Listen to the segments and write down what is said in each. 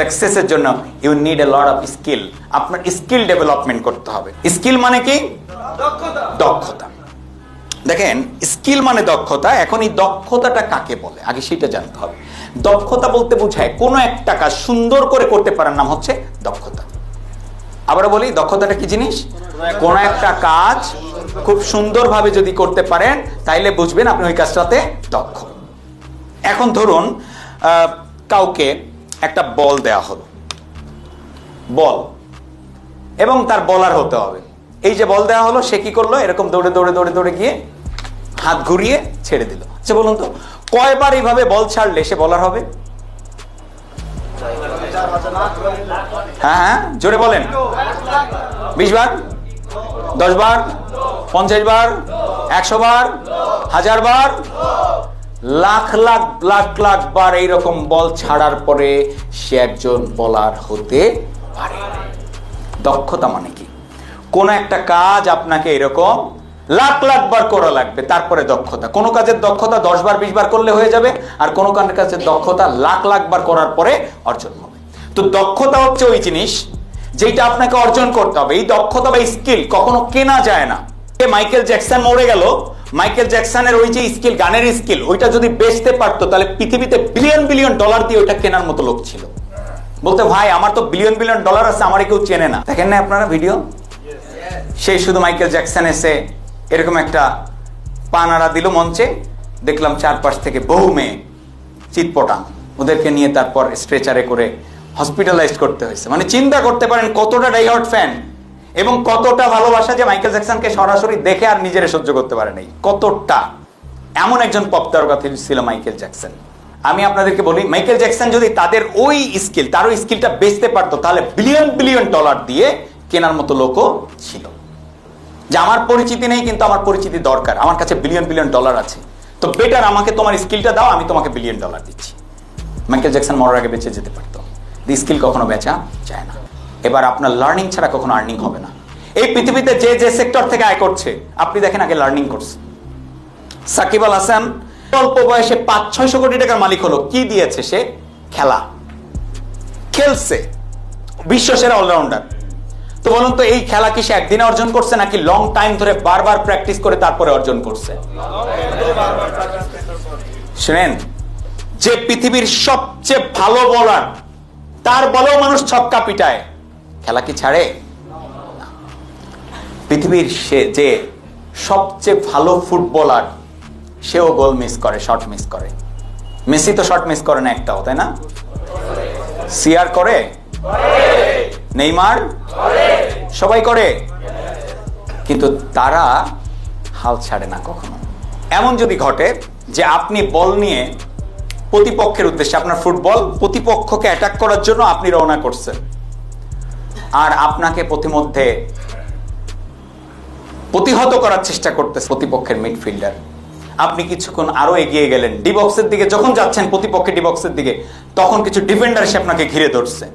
সাকসেসের জন্য you need a lot of skill আপনার skill development করতে হবে। স্কিল মানে কি? দক্ষতা। দেখেন স্কিল মানে দক্ষতা এখন এই দক্ষতাটা কাকে বলে? আগে সেটা জানতে হবে। দক্ষতা বলতে বোঝায় কোনো একটা কাজ সুন্দর করে করতে পারার নাম হচ্ছে দক্ষতা। আবার বলি দক্ষতাটা কি জিনিস? কোন একটা কাজ খুব সুন্দরভাবে যদি করতে পারেন তাইলে বুঝবেন আপনি ওই কাজটাতে দক্ষ। এখন ধরুন কাউকে একটা বল দেয়া হলো। বল। এবং তার বলার হতে হবে। এই যে বল দেওয়া হলো, সে কি করল? এরকম দৌড়ে দৌড়ে দৌড়ে দৌড়ে গিয়ে হাত ঘুরিয়ে ছেড়ে দিল। আচ্ছা বলুন তো, কয়বার এইভাবে বল ছাড়লে সে বলার হবে? হ্যাঁ হ্যাঁ জোরে বলেন। বিশ বার? দশ বার? পঞ্চাশ বার? একশো বার? হাজার বার? লাখ লাখ লাখ লাখ বার এইরকম বল ছাড়ার পরে সে একজন বলার হতে পারে। দক্ষতা মানে কি? কোন একটা কাজ আপনাকে এরকম লাখ লাখ বার করা লাগবে, তারপরে দক্ষতা। কোন কাজের দক্ষতা দশ বার, বিশ বার করলে হয়ে যাবে, আর কোন কাজের দক্ষতা লাখ লাখ বার করার পরে অর্জন হবে। তো দক্ষতা হচ্ছে ওই জিনিস যেটা আপনাকে অর্জন করতে হবে। এই দক্ষতা বা স্কিল কখনো কেনা যায় না। মাইকেল জ্যাকসন মরে গেল মাইকেল জ্যাকসনের ওই যে স্কিল, গানের স্কিল, ওইটা যদি বেচতে পারতো, তাহলে পৃথিবীতে বিলিয়ন বিলিয়ন ডলার দিয়ে ওইটা কেনার মতো লোক ছিল। বলতে, ভাই, আমার তো বিলিয়ন বিলিয়ন ডলার আছে, আমার কেউ চেনে না। দেখেন না আপনারা ভিডিও সেই শুধু মাইকেল জ্যাকসন এসে এরকম একটা পানারা দিল মঞ্চে। দেখলাম চারপাশ থেকে বহু মেয়ে চিৎপটাং ওদেরকে নিয়ে তারপর স্ট্রেচারে করে হসপিটালাইজ করতে হয়েছে। মানে চিন্তা করতে পারেন কতটা ডাইহার্ট ফ্যান এবং কতটা ভালোবাসা যে মাইকেল জ্যাকসনকে সরাসরি দেখে আর নিজেরে সহ্য করতে পারে নাই। কতটা? এমন একজন পপ তারকা ছিল মাইকেল জ্যাকসন। আমি আপনাদেরকে বলি, মাইকেল জ্যাকসন যদি তাদের ওই স্কিল তার ওই স্কিলটা বেচতে পারতো, তাহলে বিলিয়ন বিলিয়ন ডলার দিয়ে কেনার মতো লোকও ছিল। যে আমার পরিচিতি নেই, কিন্তু আমার পরিচিতি দরকার। আমার কাছে বিলিয়ন বিলিয়ন ডলার আছে। তো বেটার আমাকে তোমার স্কিলটা দাও, আমি তোমাকে বিলিয়ন ডলার দিচ্ছি। মাইকেল জ্যাকসন মরার আগে বেঁচে যেতে পারতো। স্কিল কখনো বেচা যায় না। এবার আপনার লার্নিং ছাড়া কখনো আর্নিং হবে না। এই পৃথিবীতে যে যে সেক্টর থেকে আয় করছে, আপনি দেখেন আগে লার্নিং করছে। সাকিব আল হাসান অল্প বয়সে পাঁচ, ছয়শো কোটি টাকার মালিক হলো। কি দিয়েছে সে? খেলা। খেলছে। বিশ্ব সেরা অলরাউন্ডার তো বলুন তো, এই খেলা কি সে একদিনে অর্জন করছে, নাকি লং টাইম ধরে বারবার প্র্যাকটিস করে তারপরে অর্জন করছে? শুনেন, যে পৃথিবীর সবচেয়ে ভালো বলার তার বলেও মানুষ ছক্কা পিটায়। খেলা কি ছাড়ে? পৃথিবীর সে যে সবচেয়ে ভালো ফুটবলার, সেও গোল মিস করে, শট মিস করে। মেসি তো শট মিস করে না একটাও, তাই না? সিয়ার করে? নেইমার? সবাই করে। কিন্তু তারা হাল ছাড়ে না কখনো। এমন যদি ঘটে যে আপনি বল নিয়ে প্রতিপক্ষের উদ্দেশ্যে, আপনার ফুটবল প্রতিপক্ষকে অ্যাটাক করার জন্য আপনি রওনা করছেন। আর আপনাকে প্রতিমধ্যে প্রতিহত করার চেষ্টা করতেছে প্রতিপক্ষের মিডফিল্ডার। আপনি কিছুক্ষণ আরও এগিয়ে গেলেন। ডিবক্সের দিকে যখন যাচ্ছেন প্রতিপক্ষের ডিবক্সের দিকে, তখন কিছু ডিফেন্ডার এসে আপনাকে ঘিরে ধরছে।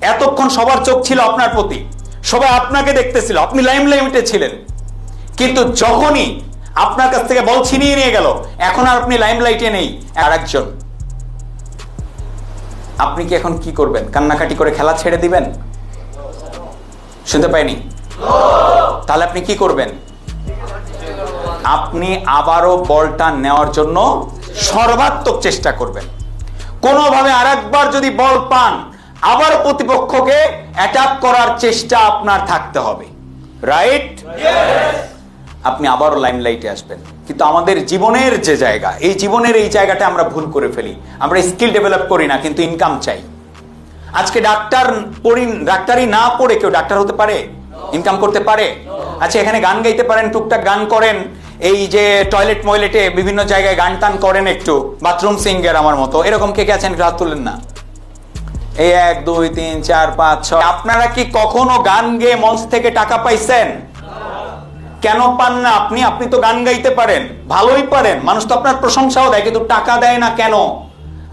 এতক্ষণ সবার চোখ ছিল আপনার প্রতি। সবাই আপনাকে দেখতেছিল। আপনি লাইম লাইমিটে ছিলেন। কিন্তু যখনই আপনার কাছ থেকে বল ছিনিয়ে নিয়ে গেল, এখন আর আপনি লাইম লাইটে নেই। আর একজন। আপনি কি এখন কি করবেন? কান্নাকাটি করে খেলা ছেড়ে দিবেন? শুনতে পাইনি? তাহলে আপনি কি করবেন? আপনি আবারও বলটা নেওয়ার জন্য সর্বাত্মক চেষ্টা করবেন। কোনোভাবে আরেকবার যদি বল পান, আবার প্রতিপক্ষকে অ্যাটাক করার চেষ্টা আপনার থাকতে হবে। রাইট আপনি আবারও লাইমলাইটে আসবেন। কিন্তু আমাদের জীবনের যে জায়গা, এই জীবনের এই জায়গাটা আমরা ভুল করে ফেলি। আমরা স্কিল ডেভেলপ করি না, কিন্তু ইনকাম চাই। আজকে ডাক্তার পড়ি ডাক্তারি না পড়ে কেউ ডাক্তার হতে পারে? ইনকাম করতে পারে? আচ্ছা এখানে গান গাইতে পারেন, টুকটাক গান করেন। এই যে টয়লেট ময়লেটে বিভিন্ন জায়গায় গান টান করেন একটু। বাথরুম সিঙ্গার আমার মতো। এরকম কে কে আছেন হাত তুলেন না। এই এক, দুই, তিন, চার, পাঁচ, ছয়। আপনারা কি কখনো গান গেয়ে মঞ্চ থেকে টাকা পাইছেন? কেন পান না আপনি? আপনি তো গান গাইতে পারেন। ভালোই পারেন। মানুষ তো আপনার প্রশংসাও দেয়, কিন্তু টাকা দেয় না কেন?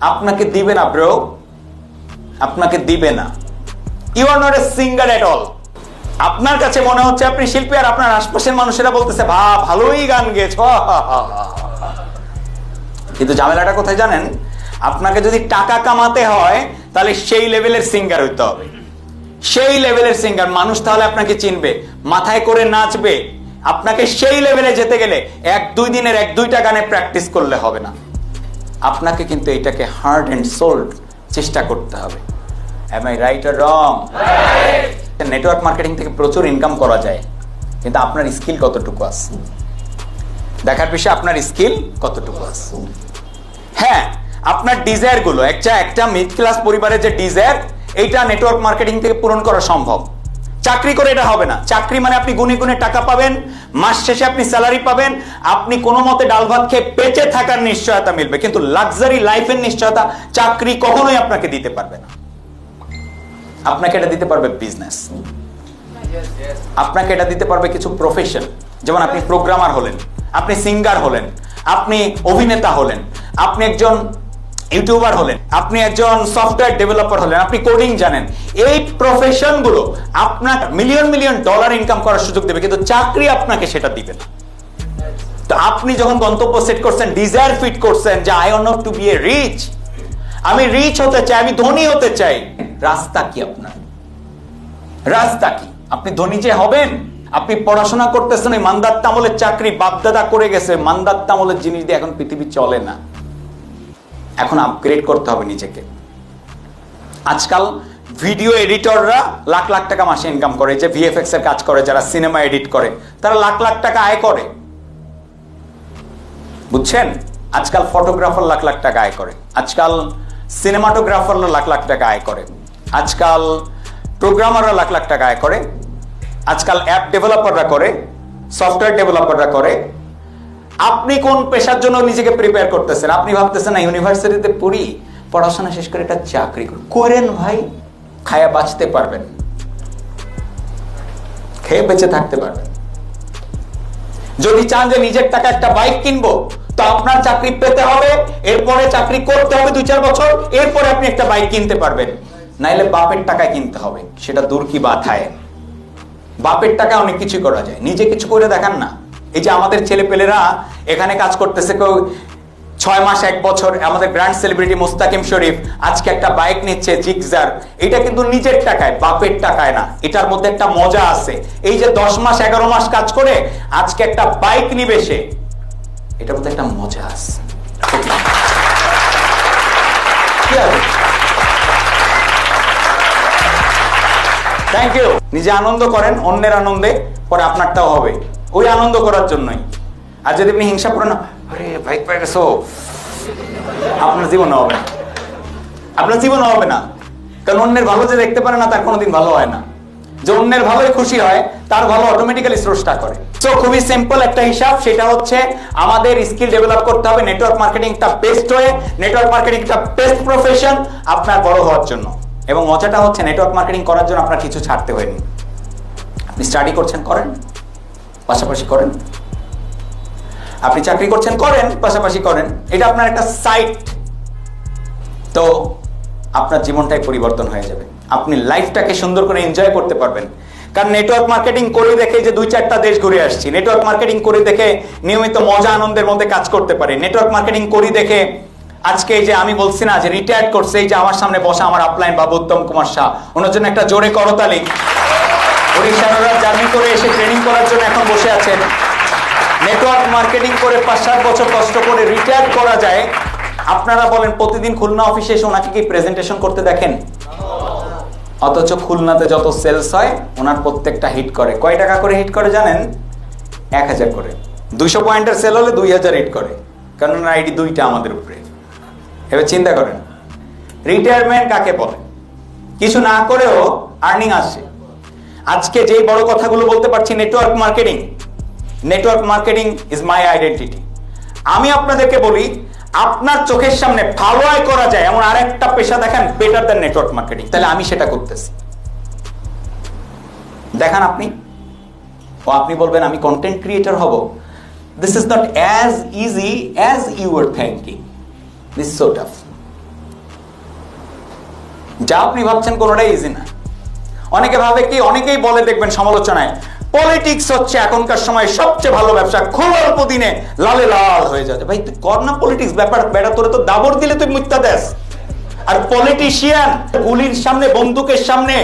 আপনাকে দিবে না ব্রো আপনাকে দিবে না। You are not a singer at all আপনার কাছে মনে হচ্ছে আপনি শিল্পী আর আপনার আশপাশের মানুষেরা বলতেছে, ভা, ভালোই গান গেছ কিন্তু ঝামেলাটা কোথায় জানেন? আপনাকে যদি টাকা কামাতে হয়, তাহলে সেই লেভেলের সিঙ্গার হইতে হবে। সেই লেভেলের সিঙ্গার মানুষ তাহলে আপনাকে চিনবে, মাথায় করে নাচবে। আপনাকে সেই লেভেলে যেতে গেলে এক, দুই দিনের এক, দুইটা গানে প্র্যাকটিস করলে হবে না। আপনাকে কিন্তু এটাকে হার্ড অ্যান্ড সোল্ড চেষ্টা করতে হবে। Am I right or wrong network marketing থেকে প্রচুর ইনকাম করা যায়, কিন্তু আপনার স্কিল কতটুকু আছে? দেখার পিছিয়ে আপনার স্কিল কতটুকু আছে? হ্যাঁ আপনার ডিজায়ারগুলো একটা একটা মিড ক্লাস পরিবারের যে ডিজায়ার এইটা নেটওয়ার্ক মার্কেটিং থেকে পূরণ করা সম্ভব। চাকরি করে এটা হবে না। চাকরি মানে আপনি গুনে গুনে টাকা পাবেন, মাস শেষে আপনি স্যালারি পাবেন, আপনি কোনো মতে ডাল ভাত খেয়ে বেঁচে থাকার নিশ্চয়তা মিলবে, কিন্তু লাক্সারি লাইফের নিশ্চয়তা চাকরি কখনোই আপনাকে দিতে পারবে না। আপনাকে এটা দিতে পারবে বিজনেস আপনাকে এটা দিতে পারবে কিছু প্রফেশন যেমন আপনি প্রোগ্রামার হলেন, আপনি সিঙ্গার হলেন, আপনি অভিনেতা হলেন, আপনি একজন ইউটিউবার হলেন, আপনি একজন সফটওয়্যার ডেভেলপার হলেন, আপনি কোডিং জানেন, এই প্রফেশনগুলো আপনার মিলিয়ন মিলিয়ন ডলার ইনকাম করার সুযোগ দেবে, কিন্তু চাকরি আপনাকে সেটা দিবে তো আপনি যখন গন্তব্য সেট করছেন ডিজায়ার ফিট করছেন যে I want to be a rich আমি রিচ হতে চাই, আমি ধনী হতে চাই। রাস্তা কি আপনার? রাস্তা কি? আপনি ধনী যে হবেন, আপনি পড়াশোনা করতেছেন, ওই মান্দাত্তা আমলের চাকরি বাপদাদা করে গেছে মান্দাত্তা আমলের জিনিস দিয়ে এখন পৃথিবী চলে না। এখন আপগ্রেড করতে হবে নিজেকে। আজকাল ভিডিও এডিটররা লাখ লাখ টাকা মাসে ইনকাম করে যে ভিএফএক্স এর কাজ করে, যারা সিনেমা এডিট করে, তারা লাখ লাখ টাকা আয় করে। বুঝছেন? আজকাল ফটোগ্রাফার লাখ লাখ টাকা আয় করে। আজকাল সিনেমাটোগ্রাফাররা লাখ লাখ টাকা আয় করে। আজকাল প্রোগ্রামাররা লাখ লাখ টাকা আয় করে। আজকাল অ্যাপ ডেভেলপাররা করে সফটওয়্যার ডেভেলপাররা করে। আপনি কোন পেশার জন্য নিজেকে প্রিপেয়ার করতেছেন? আপনি ভাবতেছেন, না ইউনিভার্সিটিতে পড়ি, পড়াশোনা শেষ করে একটা চাকরি করেন ভাই, খায়া বাঁচতে পারবেন। খেয়ে বেঁচে থাকতে পারবেন। যদি চান যে নিজের টাকা একটা বাইক কিনবো, তো আপনার চাকরি পেতে হবে, এরপরে চাকরি করতে হবে দুই চার বছর, এরপরে আপনি একটা বাইক কিনতে পারবেন। নাইলে বাপের টাকায় কিনতে হবে। সেটা দূর কি বাথায় বাপের টাকা অনেক কিছু করা যায়। নিজে কিছু করে দেখান না। এই যে আমাদের ছেলে পেলেরা এখানে কাজ করতেছে কেউ ছয় মাস, এক বছর, আমাদের গ্র্যান্ড সেলিব্রিটি মোস্তাকিম শরীফ আজকে একটা বাইক নিচ্ছে জিগজার এটা কিন্তু নিজের টাকায়, বাপের টাকায় না। এটার মধ্যে একটা মজা আছে। এই যে দশ মাস, এগারো মাস কাজ করে আজকে একটা বাইক নিবে সে। এটার মধ্যে একটা মজা আছে। থ্যাংক ইউ নিজে আনন্দ করেন, অন্যের আনন্দে, পরে আপনারটাও হবে। ওই আনন্দ করার জন্যই। আর যদি আপনি হিংসা করেন, আরে গেছো? আপনার জীবন হবে না। আপনার জীবন হবে না। কারণ অন্যের ভালো যে দেখতে পারে না, তার কোনোদিন ভালো হয় না। যে অন্যের ভালোই খুশি হয়, তার ভালো অটোমেটিক্যালি স্রষ্টা করে। তো খুবই সিম্পল একটা হিসাব, সেটা হচ্ছে আমাদের স্কিল ডেভেলপ করতে হবে নেটওয়ার্ক মার্কেটিং একটা বেস্ট হয়ে নেটওয়ার্ক মার্কেটিং একটা বেস্ট প্রফেশন আপনার বড় হওয়ার জন্য। এবং মজাটা হচ্ছে নেটওয়ার্ক মার্কেটিং করার জন্য আপনার কিছু ছাড়তে হয়নি। আপনি স্টাডি করছেন, করেন। পাশাপাশি করেন। আপনি চাকরি করছেন, করেন, পাশাপাশি করেন। এটা আপনার একটা সাইট তো আপনার জীবনটাই পরিবর্তন হয়ে যাবে। আপনি লাইফটাকে সুন্দর করে এনজয় করতে পারবেন। কারণ নেটওয়ার্ক মার্কেটিং করে দেখে যে দুই চারটা দেশ ঘুরে আসছি নেটওয়ার্ক মার্কেটিং করে দেখে নিয়মিত মজা আনন্দের মধ্যে কাজ করতে পারি। নেটওয়ার্ক মার্কেটিং করি দেখে আজকে যে আমি বলছি না যে রিটায়ার করছে, এই যে আমার সামনে বসা আমার আপলাইন বাবু উত্তম কুমার শাহ, ওনার জন্য একটা জোরে করতালি। উড়িষ্যার জার্নি করে এসে ট্রেনিং করার জন্য এখন বসে আছেন। নেটওয়ার্ক মার্কেটিং করে পাঁচ সাত বছর কষ্ট করে রিটায়ার করা যায়। আপনারা বলেন, প্রতিদিন খুলনা অফিসে এসে ওনাকে কি প্রেজেন্টেশন করতে দেখেন? অথচ খুলনাতে যত সেলস হয়, ওনার প্রত্যেকটা হিট করে। কয় টাকা করে হিট করে জানেন? এক হাজার করে। দুইশো পয়েন্টের সেল হলে দুই হাজার হিট করে। কারণ আইডি দুইটা আমাদের উপরে। এবার চিন্তা করেন রিটায়ারমেন্ট কাকে বলে? কিছু না করেও আর্নিং আসছে আজকে যেই বড় কথাগুলো বলতে পারছি network marketing network marketing is my identity আমি আপনাদেরকে বলি, আপনার চোখের সামনে ভালো আয় করা যায়, এমন আরেকটা পেশা দেখেন বেটার দ্যান নেটওয়ার্ক মার্কেটিং তাহলে আমি সেটা করতেছি। দেখান আপনি, ও আপনি বলবেন, আমি কন্টেন্ট ক্রিয়েটর হব। This is not as easy as you are thinking this so tough যা আপনি ভাবছেন কোনোটাই ইজি না। অনেকে ভাবে কি, অনেকেই বলে, দেখবেন সমালোচনায় পলিটিক্স হচ্ছে এখনকার সময় সবচেয়ে ভালো ব্যবসা, খুব অল্প দিনে লালে লাল হয়ে যাবে। ভাই, তুই কর না পলিটিক্স ব্যাপার, বেড়া, তোরে তো দাবর দিলে তুই মিথ্যা দেশ আর পলিটিশিয়ান গুলির সামনে, বন্দুকের সামনে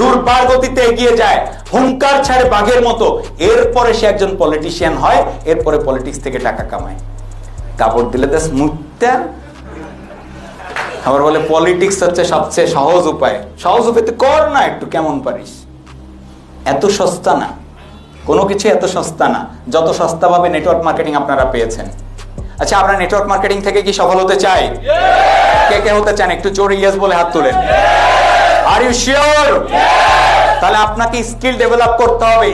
দুর্বার গতিতে এগিয়ে যায়, হুঙ্কার ছাড়ে বাঘের মতো। এরপরে সে একজন পলিটিশিয়ান হয়, এরপরে পলিটিক্স থেকে টাকা কামায়। কাপড় দিলে তো স্মুথটা আবার বলে পলিটিক্স হচ্ছে সবচেয়ে সহজ উপায়। সহজ উপায় কর না একটু কেমন পারিস? এত সস্তা না। কোনো কিছু এত সস্তা না। যত সস্তা ভাবে নেটওয়ার্ক মার্কেটিং আপনারা পেয়েছেন। আচ্ছা আমরা নেটওয়ার্ক মার্কেটিং থেকে কি সফল হতে চাই? কে কে হতে চান? একটু জোরে ইয়েস বলে হাত তুলেন। আর ইউ শিওর তাহলে আপনাকে স্কিল ডেভেলপ করতে হবে।